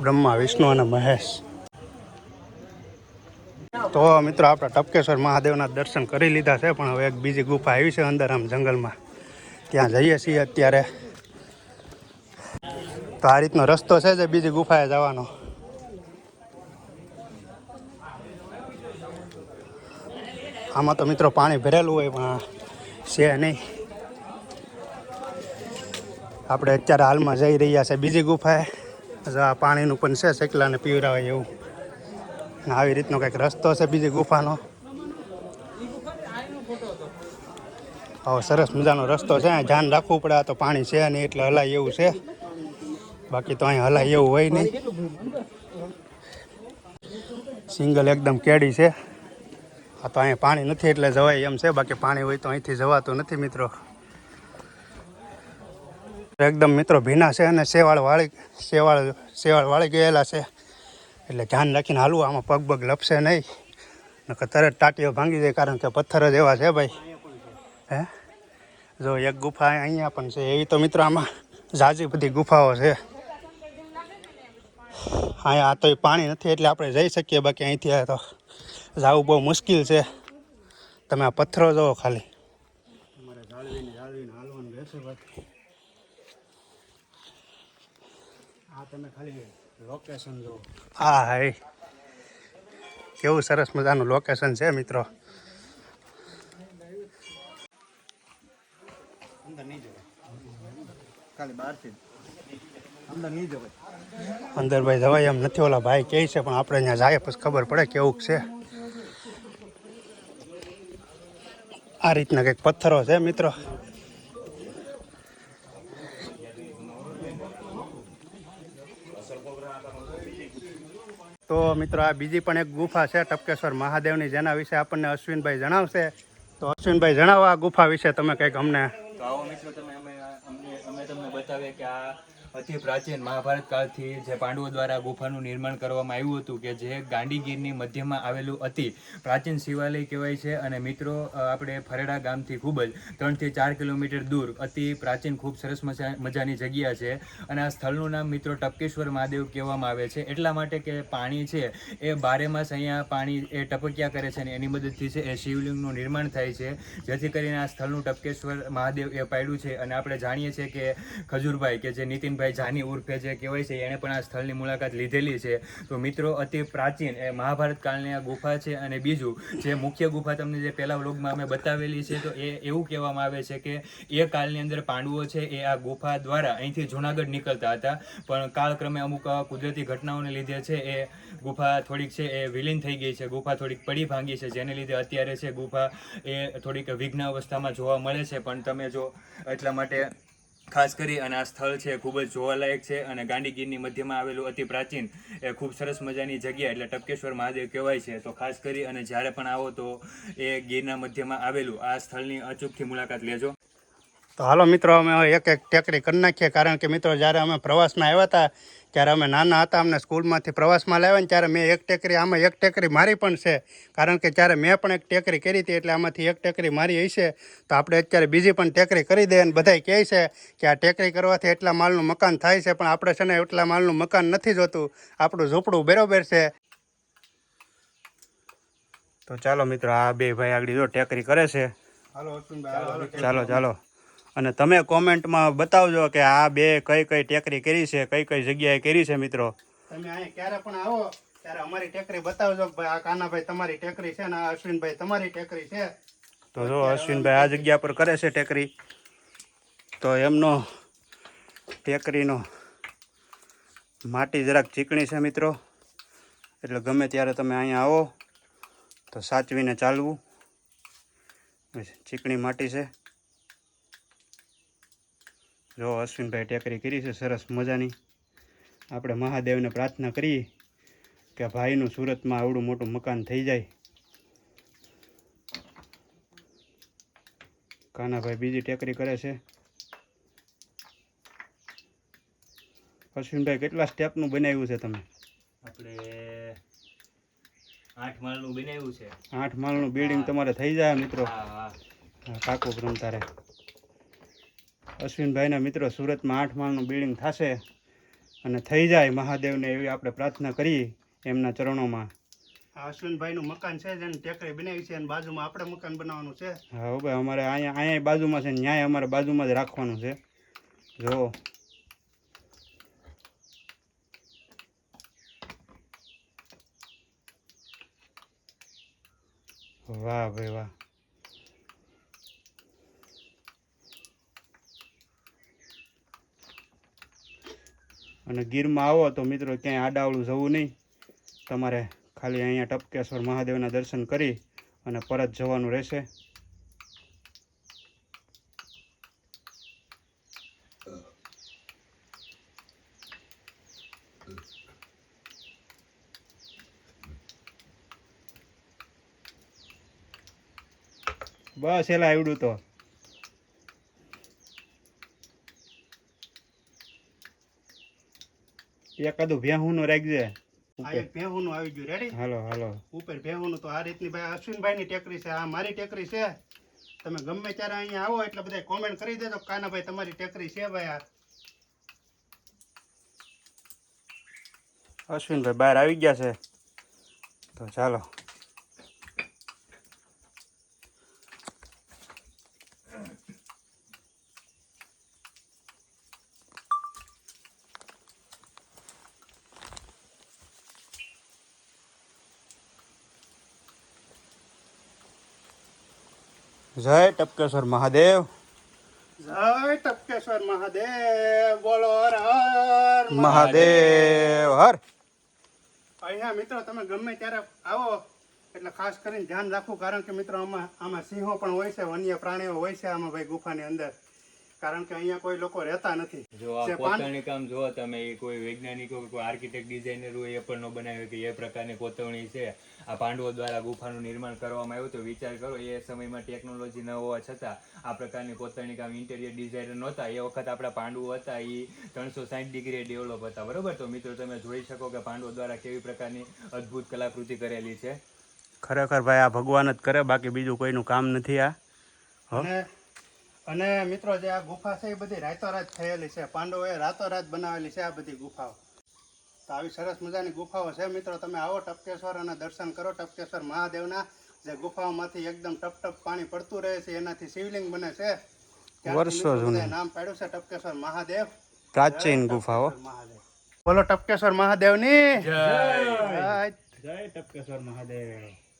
બ્રહ્મા, વિષ્ણુ અને મહેશ. તો મિત્રો, આપણે ટપકેશ્વર મહાદેવના દર્શન કરી લીધા છે, પણ હવે એક બીજી ગુફા આવી છે અંદર, આમ જંગલમાં. ત્યાં જઈએ છીએ અત્યારે. તો આ રીતનો રસ્તો છે જે બીજી ગુફાએ જવાનો. આમાં તો મિત્રો પાણી ભરેલું હોય, પણ છે નહીં. આપણે અત્યારે હાલમાં જઈ રહ્યા છે બીજી ગુફાએ. આ પાણીનું પણ છે, શેકલાને પીવરાવાય એવું. આવી રીતનો કંઈક રસ્તો છે, બીજી ગુફાનો. હવે સરસ મજાનો રસ્તો છે ધ્યાન રાખવું પડે, આ તો પાણી છે નહીં એટલે હલાય એવું છે. બાકી તો અહીં હલાય એવું હોય નહીં. સિંગલ એકદમ કેડી છે. આ તો અહીંયા પાણી નથી એટલે જવાય એમ છે, બાકી પાણી હોય તો અહીંથી જવાતું નથી મિત્રો. એકદમ મિત્રો ભીના છે અને શેવાળ વાળી, શેવાળ શેવાળ વાળી ગયેલા છે. એટલે ધ્યાન રાખીને હાલવું આમાં પગ પગ લપશે નહીં. નકર તરત ટાટીઓ ભાંગી જાય, કારણ કે પથ્થર જ એવા છે ભાઈ. હે? જો એક ગુફા અહીંયા પણ છે એવી તો મિત્રો આમાં ઝાઝી બધી ગુફાઓ છે. અહીંયા તો પાણી નથી, એટલે આપણે જઈ શકીએ, બાકી અહીંથી તો જવું બહુ મુશ્કેલ છે. તમે આ પથ્થરો જુઓ ખાલી તમારે જાળવીને જાળવીને હાલવાનું રહેશે ભાઈ આ તમે ખાલી લોકેશન જુઓ. હા હાય. કેવું સરસ મજાનું લોકેશન છે મિત્રો. અંદર ભાઈ જવાય એમ નથી. ઓલા ભાઈ કહે છે પણ આપણે ત્યાં જાય પછી ખબર પડે કેવું છે. આ રીતના કંઈક પથ્થરો છે મિત્રો. તો મિત્રો, આ બીજી પણ એક ગુફા છે, ટપકેશ્વર મહાદેવની, જેના વિશે આપણને અશ્વિનભાઈ જણાવશે. તો અશ્વિનભાઈ, જણાવો આ ગુફા વિશે, તમે કંઈક અમને. તો આવો મિત્રો, તમે અમે અમે તમને બતાવીએ કે આ અતિ પ્રાચીન મહાભારત કાળથી જે પાંડવો દ્વારા ગુફાનું નિર્માણ કરવામાં આવ્યું હતું કે જે ગાંડીગીરની મધ્યમાં આવેલું અતિ પ્રાચીન શિવાલય કહેવાય છે. અને મિત્રો આપણે ફરેડા ગામથી ખૂબ જ ત્રણથી ચાર કિલોમીટર દૂર અતિ પ્રાચીન, ખૂબ સરસ મજા, મજાની જગ્યા છે. અને આ સ્થળનું નામ મિત્રો ટપકેશ્વર મહાદેવ કહેવામાં આવે છે. એટલા માટે કે પાણી છે, એ બારે માસ અહીંયા પાણી એ ટપક્યા કરે છે અને એની મદદથી છે, એ શિવલિંગનું નિર્માણ થાય છે. જેથી કરીને આ સ્થળનું ટપકેશ્વર મહાદેવ એ પાડ્યું છે. અને આપણે જાણીએ છીએ કે ખજૂરભાઈ કે જે નીતિનભાઈ જાની ઉર્ફે જે કહેવાય છે, એણે પણ આ સ્થળની મુલાકાત લીધેલી છે. તો મિત્રો, અતિ પ્રાચીન એ મહાભારત કાળની આ ગુફા છે અને બીજું જે મુખ્ય ગુફા તમને જે પહેલા વ્લોગમાં અમે બતાવેલી છે, તો એ એવું કહેવામાં આવે છે કે એ કાળની અંદર પાંડવો છે, એ આ ગુફા દ્વારા અહીંથી જુનાગઢ નીકળતા હતા. પણ કાળક્રમે અમુક કુદરતી ઘટનાઓને લીધે છે, એ ગુફા થોડીક છે, એ વિલીન થઈ ગઈ છે. ગુફા થોડીક પડી ભાંગી છે, જેને લીધે અત્યારે છે ગુફા એ થોડીક વિઘ્ન અવસ્થામાં જોવા મળે છે. પણ તમે જો એટલા માટે ખાસ કરી અને આ સ્થળ છે ખૂબ જ જોવાલાયક છે અને ગાંડીગીરની મધ્યમાં આવેલું અતિ પ્રાચીન એ ખૂબ સરસ મજાની જગ્યા એટલે ટપકેશ્વર મહાદેવ કહેવાય છે. તો ખાસ કરી અને જ્યારે પણ આવો તો એ ગીરના મધ્યમાં આવેલું આ સ્થળની અચૂકથી મુલાકાત લેજો. તો હાલો મિત્રો અમે એક એક ટેકરી કરી નાખીએ કારણ કે મિત્રો જ્યારે અમે પ્રવાસમાં આવ્યા હતા ત્યારે અમે નાના હતા અમને સ્કૂલમાંથી પ્રવાસમાં લાવ્યા ને ત્યારે મેં એક ટેકરી આમાં એક ટેકરી મારી પણ છે કારણ કે ત્યારે મેં પણ એક ટેકરી કરી હતી એટલે આમાંથી એક ટેકરી મારી હશે તો આપણે અત્યારે બીજી પણ ટેકરી કરી દઈએ અને બધાય કહે છે કે આ ટેકરી કરવાથી એટલા માલનું મકાન થાય છે પણ આપણે છે ને એટલા માલનું મકાન નથી જોતું આપણું ઝૂંપડું બરોબર છે. તો ચાલો મિત્રો આ બે ભાઈ આગળ જો ટેકરી કરે છે. ચાલો ચાલો અને તમે કોમેન્ટમાં બતાવજો કે આ બે કઈ કઈ ટેકરી કરી છે કઈ કઈ જગ્યાએ કરી છે મિત્રો. તમે અહીંયા ક્યારે પણ આવો ત્યારે અમારી ટેકરી બતાવજો ભાઈ આ કાનાભાઈ તમારી ટેકરી છે ને આ અશ્વિનભાઈ તમારી ટેકરી છે. તો જો અશ્વિનભાઈ આ જગ્યા પર કરે છે ટેકરી. તો એમનો ટેકરીનો માટી જરાક ચીકણી છે મિત્રો. એટલે ગમે ત્યારે તમે અહીંયા આવો તો સાચવીને ચાલવું. ચીકણી માટી છે. જો અશ્વિનભાઈ ટેકરી કરી છે સરસ મજાની. આપણે મહાદેવને પ્રાર્થના કરીએ કે ભાઈનું સુરતમાં આવડું મોટું મકાન થઈ જાય. કાનાભાઈ બીજી ટેકરી કરે છે. અશ્વિનભાઈ કેટલા સ્ટેપનું બનાવ્યું છે તમે? આપણે આઠ માળનું બનાવ્યું છે. આઠ માળનું બિલ્ડિંગ તમારે થઈ જાય મિત્રો. કાકુ કાકુ ગ્રંથારે અશ્વિનભાઈના મિત્રો સુરતમાં આઠ માળનું બિલ્ડિંગ થશે અને થઈ જાય મહાદેવને એવી આપણે પ્રાર્થના કરી એમના ચરણોમાં. આ અશ્વિનભાઈનું મકાન છે જેને ટેકરી બનાવી છે અને બાજુમાં આપણે મકાન બનાવવાનું છે. હા ભાઈ અમારે અહીંયા અહીંયા બાજુમાં છે ન્યાય અમારે બાજુમાં જ રાખવાનું છે. જો. વાહ ભાઈ વાહ. અને ગીરમાં આવો તો મિત્રો ક્યાંય આડાવળું જવું નહીં. તમારે ખાલી અહીંયા ટપકેશ્વર મહાદેવના દર્શન કરી અને પરત જવાનું રહેશે. બસ એલા આવડું તો. એકાદું ભેહું રાખજે. ભેહું એક આવી ગયું. રેડી હાલો હાલો. ઉપર ભેહુંનું તો આ રીતની ભાઈ અશ્વિનભાઈની ટેકરી છે આ મારી ટેકરી છે. તમે ગમે ત્યારે અહીંયા આવો એટલે બધા કોમેન્ટ કરી દેજો કાનાભાઈ તમારી ટેકરી છે ભાઈ આ. અશ્વિનભાઈ બહાર આવી ગયા છે. તો ચાલો. જય ટપકેશ્વર મહાદેવ. જય ટપકેશ્વર મહાદેવ બોલો હર હર મહાદેવ. હર. અહીંયા મિત્રો તમે ગમે ત્યારે આવો એટલે ખાસ કરીને ધ્યાન રાખવું કારણ કે મિત્રો આમાં આમાં સિંહો પણ હોય છે વન્ય પ્રાણીઓ હોય છે આમાં ભાઈ ગુફાની અંદર. કારણ કે અહીંયા કોઈ લોકો રહેતા નથી. જો આ કોતરણી કામ જો તમે એ કોઈ વૈજ્ઞાનિકો કોઈ આર્કિટેક્ટ ડિઝાઇનર હોય એ પણ નો બનાવ્યું કે એ પ્રકારની કોતરણી છે. આ પાંડવો દ્વારા ગુફાનું નિર્માણ કરવામાં આવ્યું તો વિચાર કરો એ સમયમાં ટેકનોલોજી ન હોવા છતાં આ પ્રકારની કોતરણી કામ ઇન્ટેરિયર ડિઝાઇનર નહોતા. એ વખત આપણા પાંડવો હતા એ ત્રણસો સાઠ ડિગ્રી ડેવલપ હતા. બરાબર? તો મિત્રો તમે જોઈ શકો કે પાંડવો દ્વારા કેવી પ્રકારની અદ્ભુત કલાકૃતિ કરેલી છે. ખરેખર ભાઈ આ ભગવાન જ કરે બાકી બીજું કોઈનું કામ નથી આ. અને મિત્રો જે આ ગુફા છે એ બધી રાતોરાત થયેલી છે. પાંડવોએ રાતોરાત બનાવેલી છે આ બધી ગુફાઓ. તો આવી સરસ મજાની ગુફાઓ છે મિત્રો. તમે આવો ટપકેશ્વર અને દર્શન કરો. ટપકેશ્વર મહાદેવના જે ગુફાઓમાંથી એકદમ ટપ ટપ પાણી પડતું રહે છે એનાથી શિવલિંગ બને છે. વર્ષો જૂનું. નામ પાડ્યું છે ટપકેશ્વર મહાદેવ. પ્રાચીન ગુફાઓ. બોલો ટપકેશ્વર મહાદેવની. જય. જય ટપકેશ્વર મહાદેવ.